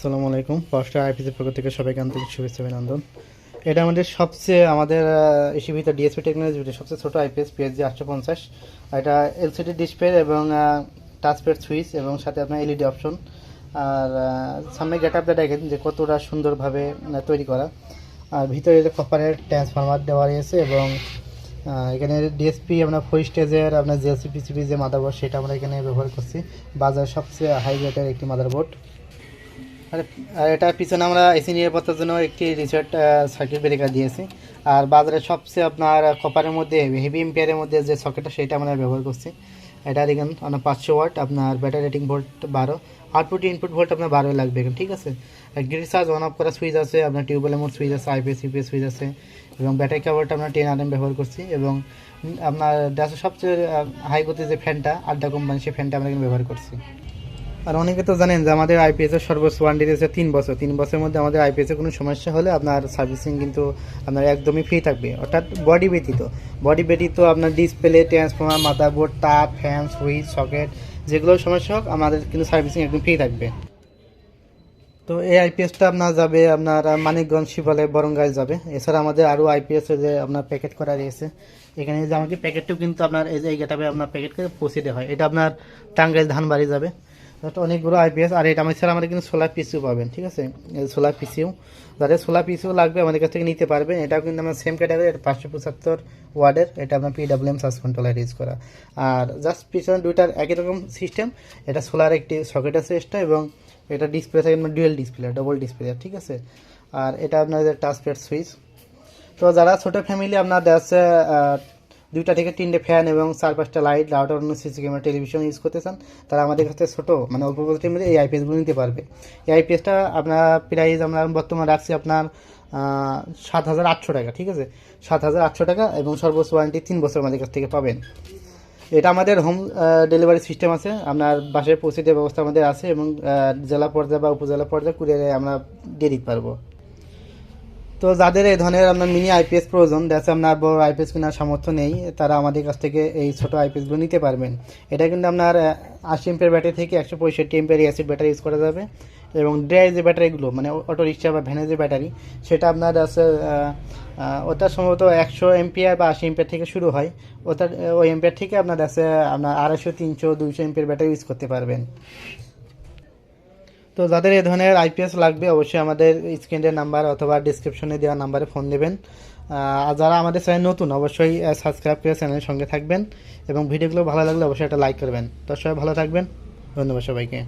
আসসালামু আলাইকুম। ফার্স্ট আইপিসির পক্ষ থেকে সবাইকে আন্তরিক শুভেচ্ছা অভিনন্দন। এটা আমাদের সবচেয়ে আমাদের এসি ভিতর ডিএসপি টেকনোলজি সবচেয়ে ছোটো আইপিএস পিএসজি আটশো পঞ্চাশ। এটা এলসিডি ডিসপ্লে এবং টাচপ্যাড সুইচ এবং সাথে আপনার এলইডি অপশন আর সামনে গেট আপটা দেখেন যে কতটা সুন্দরভাবে তৈরি করা। আর ভিতরে কপারের ট্রান্সফরমার দেওয়া রয়েছে এবং এখানে ডিএসপি আপনার ফোর স্টেজের আপনার জিএসপি পিসিবি যে মাদারবোর্ড সেটা আমরা এখানে ব্যবহার করছি। বাজার সবচেয়ে হাই রেটের একটি মাদারবোর্ড এটা পিছনে আমরা এসি নিরাপত্তার জন্য একটি রিসেট সার্কিট ব্রেকার দিয়েছি। আর বাজারে সবচেয়ে আপনার কপারের মধ্যে হেভি এম্পিয়ারের মধ্যে যে সকেটটা সেটা আমরা ব্যবহার করছি। এটা দেখেন আপনার পাঁচশো ওয়াট আপনার ব্যাটারি রেটিং ভোল্ট বারো। আউটপুট ইনপুট ভোল্ট আপনার বারোই লাগবে এখানে, ঠিক আছে? গ্রিড চার্জ অন অফ করা সুইচ আছে, আপনার টিউবওয়েলের মধ্যে সুইচ আছে আইপিএস ইউপিএস সুইচ আছে, এবং ব্যাটারি কাভারটা আমরা টেন আর ব্যবহার করছি, এবং আপনার সবচেয়ে হাই গতি যে ফ্যানটা আড্ডা কোম্পানি সেই ফ্যানটা আমরা ব্যবহার করছি। আর অনেকে তো জানেন যে আমাদের আইপিএস এর সর্বোচ্চ ওয়ারেন্টি রয়েছে তিন বছর। তিন বছরের মধ্যে আমাদের আইপিএস কোনো সমস্যা হলে আপনার সার্ভিসিং কিন্তু আপনার একদমই ফ্রি থাকবে। অর্থাৎ বডি ব্যতীত। বডি ব্যতীত আপনার ডিসপ্লে ট্রান্সফর্মার মাদারবোর্ড তার ফ্যান সুইচ সকেট যেগুলো সমস্যা হোক, আমাদের কিন্তু সার্ভিসিং একদম ফ্রি থাকবে। তো এই আইপিএসটা আপনার যাবে, আপনার মানিকগঞ্জ শিবালয় বরঙ্গায় যাবে। এছাড়া আমাদের আরও আইপিএস যে আপনার প্যাকেট করা রয়েছে, এখানে যে আমাকে প্যাকেটটাও কিন্তু আপনার এই যে এই গেটাবে আপনার প্যাকেট করে পৌঁছে দেওয়া হয়। এটা আপনার টাঙ্গাইল ধানবাড়ি যাবে। এটা অনেকগুলো আইপিএস আর এটা আমার আমাদের কিন্তু সোলার পিসিও পাবেন ঠিক আছে? সোলার পিসিও যাদের সোলার পিসিও লাগবে আমাদের কাছ থেকে নিতে পারবেন। এটাও কিন্তু আমার সেম ক্যাটাগরি পাঁচশো পঁচাত্তর ওয়ার্ডের এটা আপনার পিডাব্লিউএম সার্চ কন্ট্রোলার ইউজ করা। আর জাস্ট পিছনে দুইটার একই রকম সিস্টেম এটা সোলার একটি সকেট আছে এক্সট্রা এবং এটা ডিসপ্লে থাকে ডুয়েল ডিসপ্লে ডবল ডিসপ্লে ঠিক আছে? আর এটা আপনার টাচপ্যাড সুইচ তো যারা ছোটো ফ্যামিলি আপনার দেখা যাচ্ছে আহ, দুইটা থেকে তিনটে ফ্যান এবং চার পাঁচটা লাইট রাউটার অন্য সিসি ক্যামেরা টেলিভিশন ইউজ করতে চান, তারা আমাদের কাছে ছোটো মানে অল্প বাজেটের মধ্যে এই আইপিএসগুলো নিতে পারবে। এই আইপিএসটা আপনার প্রাইস আমরা বর্তমানে রাখছি আপনার সাত হাজার আটশো টাকা, ঠিক আছে? সাত হাজার আটশো টাকা এবং সর্বোচ্চ ওয়ারেন্টি তিন বছর আমাদের কাছ থেকে পাবেন। এটা আমাদের হোম ডেলিভারি সিস্টেম আছে, আপনার বাসায় পৌঁছে দেওয়ার ব্যবস্থা আমাদের আছে এবং জেলা পর্যায়ে বা উপজেলা পর্যায়ে কুরিয়ারে আমরা দিয়ে দিতে পারব। তো যাদের এই ধরনের আপনার মিনি আইপিএস প্রয়োজন দেখা যাচ্ছে আপনার বড় আইপিএস কেনার সামর্থ্য নেই, তারা আমাদের কাছ থেকে এই ছোট আইপিএসগুলো নিতে পারবেন। এটা কিন্তু আপনার আশি এমপের ব্যাটারি থেকে একশো পঁয়ষট্টি এমপের অ্যাসিড ব্যাটারি ইউজ করা যাবে। এবং ড্রাই যে ব্যাটারিগুলো মানে অটো রিক্সা বা ভ্যানের যে ব্যাটারি সেটা আপনার আছে ওটা সম্ভবত একশো এমপিআর বা আশি এমপিআর থেকে শুরু হয়। ওটা, ওই এমপিআর থেকে আপনার আছে আপনার আড়াইশো, তিনশো, দুইশো এমপিআর ব্যাটারি ইউজ করতে পারবেন। তো যাদের এই ধরনের আইপিএস লাগবে, অবশ্যই আমাদের স্ক্রিনের নাম্বার অথবা ডিসক্রিপশনে দেওয়া নাম্বারে ফোন দেবেন আর যারা আমাদের চ্যানেল নতুন, অবশ্যই সাবস্ক্রাইব করে চ্যানেলের সঙ্গে থাকবেন এবং ভিডিওগুলো ভালো লাগলে অবশ্যই একটা লাইক করবেন। তো সবাই ভালো থাকবেন। ধন্যবাদ সবাইকে।